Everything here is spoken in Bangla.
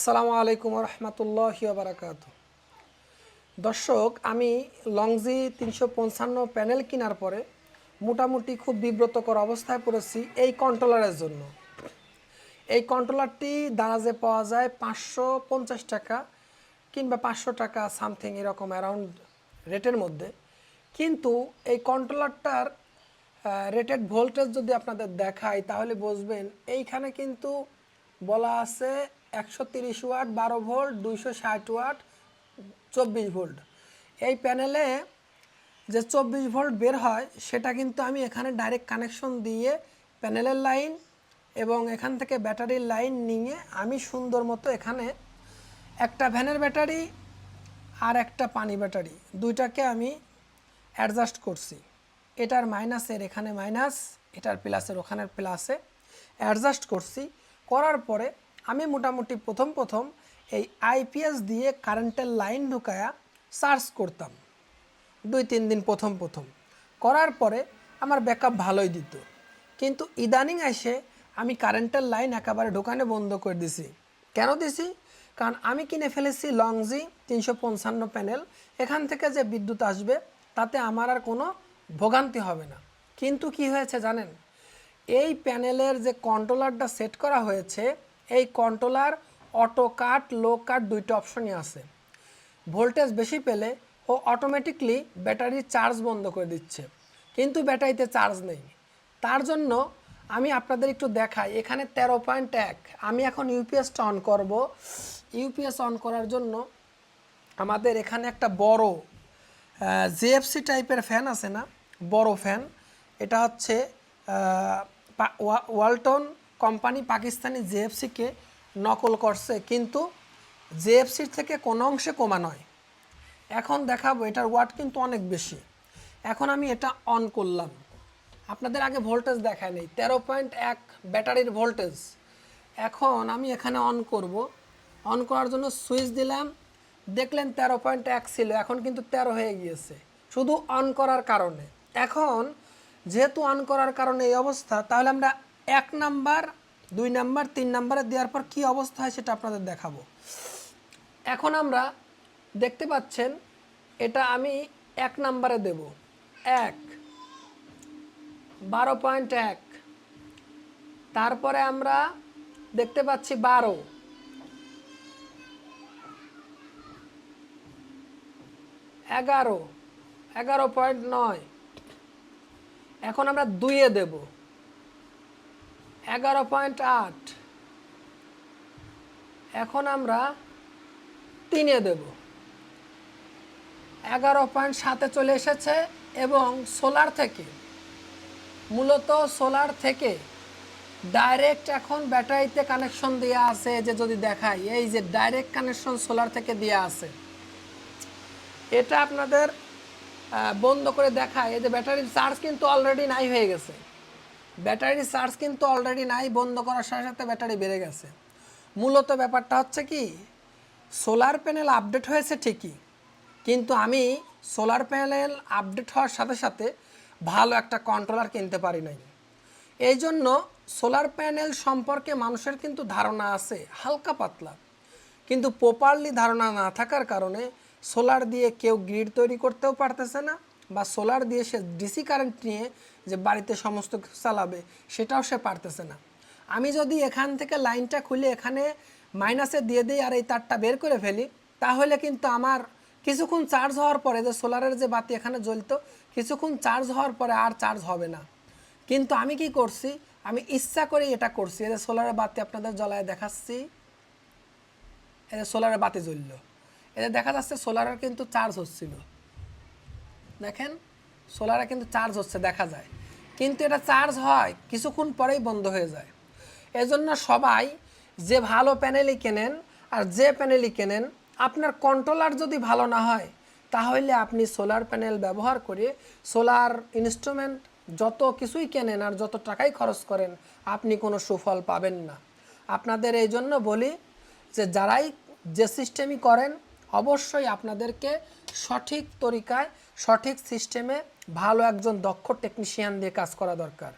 আসসালামু আলাইকুম রহমতুল্লাহ বারাকাত দর্শক, আমি লংজি তিনশো পঞ্চান্ন প্যানেল কেনার পরে মোটামুটি খুব বিব্রতকর অবস্থায় পড়েছি এই কন্ট্রোলারের জন্য। এই কন্ট্রোলারটি দারাজে পাওয়া যায় পাঁচশো পঞ্চাশ টাকা কিংবা পাঁচশো টাকা সামথিং এরকম অ্যারাউন্ড রেটের মধ্যে। কিন্তু এই কন্ট্রোলারটার রেটেড ভোল্টেজ যদি আপনাদের দেখায় তাহলে বুঝবেন এইখানে কিন্তু বলা আছে একশো তিরিশ ওয়াট, বারো ভোল্ট, দুইশো ষাট ওয়াট, চব্বিশ ভোল্ট। এই প্যানেলে যে চব্বিশ ভোল্ট বের হয়, সেটা কিন্তু আমি এখানে ডাইরেক্ট কানেকশন দিয়ে প্যানেলের লাইন এবং এখান থেকে ব্যাটারির লাইন নিয়ে আমি সুন্দর মতো এখানে একটা ভ্যানের ব্যাটারি আর একটা পানি ব্যাটারি দুইটাকে আমি অ্যাডজাস্ট করছি। এটার মাইনাসের এখানে মাইনাস এটার প্লাসের ওখানের প্লাসে অ্যাডজাস্ট করছি। করার পরে আমি মোটামুটি প্রথম প্রথম এই আইপিএস দিয়ে কারেন্টের লাইন ঢুকায়া সার্চ করতাম। দুই তিন দিন প্রথম প্রথম। করার পরে আমার ব্যাকআপ ভালোই দিত। কিন্তু ইদানিং এসে আমি কারেন্টের লাইন একেবারে ঢোকানো বন্ধ করে দিছি। কেন দিছি? কারণ আমি কিনে ফেলেছি লংজি তিনশো পঞ্চান্ন প্যানেল। এখান থেকে যে বিদ্যুৎ আসবে, তাতে আমার আর কোনো ভোগান্তি হবে না। কিন্তু কি হয়েছে জানেন? এই প্যানেলের যে কন্ট্রোলারটা সেট করা হয়েছে এই কন্ট্রোলার, অটো কাট, লো কাট দুইটা অপশনই আছে। ভোল্টেজ বেশি পেলে ও অটোমেটিকলি ব্যাটারির চার্জ বন্ধ করে দিচ্ছে। কিন্তু ব্যাটারিতে চার্জ নেই। তার জন্য আমি আপনাদের একটু দেখাই, এখানে তেরো পয়েন্ট এক। আমি এখন ইউপিএসটা অন করব। ইউপিএস অন করার জন্য আমাদের এখানে একটা বড় জিএফসি টাইপের ফ্যান আছে না? বড় ফ্যান এটা হচ্ছে ওয়ালটন কোম্পানি পাকিস্তানি জেএফসিকে নকল করছে, কিন্তু জেএফসির থেকে কোনো অংশে কমা নয়। এখন দেখাবো, এটার ওয়াট কিন্তু অনেক বেশি। এখন আমি এটা অন করলাম। আপনাদের আগে ভোল্টেজ দেখায় নেই, তেরো পয়েন্ট এক ব্যাটারির ভোল্টেজ এখন আমি এখানে অন করব। অন করার জন্য সুইচ দিলাম। দেখলেন তেরো পয়েন্ট এক ছিল, এখন কিন্তু তেরো হয়ে গিয়েছে। শুধু অন করার কারণে। এখন যেহেতু অন করার কারণে এই অবস্থা, তাহলে আমরা এক নাম্বার, দুই নাম্বার, তিন নাম্বারে দেওয়ার পর কী অবস্থা হয় সেটা আপনাদের দেখাবো। এখন আমরা দেখতে পাচ্ছেন, এটা আমি এক নাম্বারে দেব। এক, বারো পয়েন্ট এক। তারপরে আমরা দেখতে পাচ্ছি বারো। এগারো এগারো পয়েন্ট নয়। এখন আমরা দুইয়ে দেব। এগারো পয়েন্ট আট। এখন আমরা তিনে দেব। এগারো পয়েন্ট সাতে চলে এসেছে এবং সোলার থেকে, মূলত সোলার থেকে ডাইরেক্ট এখন ব্যাটারিতে কানেকশন দেওয়া আছে যে যদি দেখাই, এই যে ডাইরেক্ট কানেকশন সোলার থেকে দেওয়া আছে। এটা আপনাদের বন্ধ করে দেখায়। এই যে ব্যাটারির চার্জ কিন্তু অলরেডি নাই হয়ে গেছে। ব্যাটারির চার্জ কিন্তু অলরেডি নাই, বন্ধ করার সাথে সাথে ব্যাটারি বেড়ে গেছে। মূলত ব্যাপারটা হচ্ছে কি সোলার প্যানেল আপডেট হয়েছে ঠিকই, কিন্তু আমি সোলার প্যানেল আপডেট হওয়ার সাথে সাথে ভালো একটা কন্ট্রোলার কিনতে পারি নাই। এই জন্য সোলার প্যানেল সম্পর্কে মানুষের কিন্তু ধারণা আছে, হালকা পাতলা। কিন্তু প্রপারলি ধারণা না থাকার কারণে সোলার দিয়ে কেউ গ্রিড তৈরি করতেও পারতেছে না। বা সোলার দিয়ে সে ডিসি কারেন্ট নিয়ে যে বাড়িতে সমস্ত কিছু চালাবে, সেটাও সে পারতেছে না। আমি যদি এখান থেকে লাইনটা খুলে এখানে মাইনাসে দিয়ে দিই আর এই তারটা বের করে ফেলি, তাহলে কিন্তু আমার কিছুক্ষণ চার্জ হওয়ার পরে যে সোলারের যে বাতি এখানে জ্বলতো, কিছুক্ষণ চার্জ হওয়ার পরে আর চার্জ হবে না। কিন্তু আমি কি করছি? আমি ইচ্ছা করে এটা করছি। যে সোলারের বাতি আপনাদের জ্বলায় দেখাচ্ছি। যে সোলারের বাতি জ্বললো। এতে দেখা যাচ্ছে সোলারের কিন্তু চার্জ হচ্ছিল। দেখেন সোলারে কিন্তু চার্জ হচ্ছে, দেখা যায়। কিন্তু এটা চার্জ হয় কিছুক্ষণ পরেই বন্ধ হয়ে যায়। এজন্য সবাই যে ভালো প্যানেলই কেনেন আর যে প্যানেলই কেনেন, আপনার কন্ট্রোলার যদি ভালো না হয়, তাহলে আপনি সোলার প্যানেল ব্যবহার করে সোলার ইনস্ট্রুমেন্ট যত কিছুই কেনেন আর যত টাকাই খরচ করেন, আপনি কোনো সুফল পাবেন না। আপনাদের এই জন্য বলি যে, যারাই যে সিস্টেমই করেন, অবশ্যই আপনাদেরকে সঠিক তরিকায় সঠিক সিস্টেমে ভালো একজন দক্ষ টেকনিশিয়ান দিয়ে কাজ করা দরকার।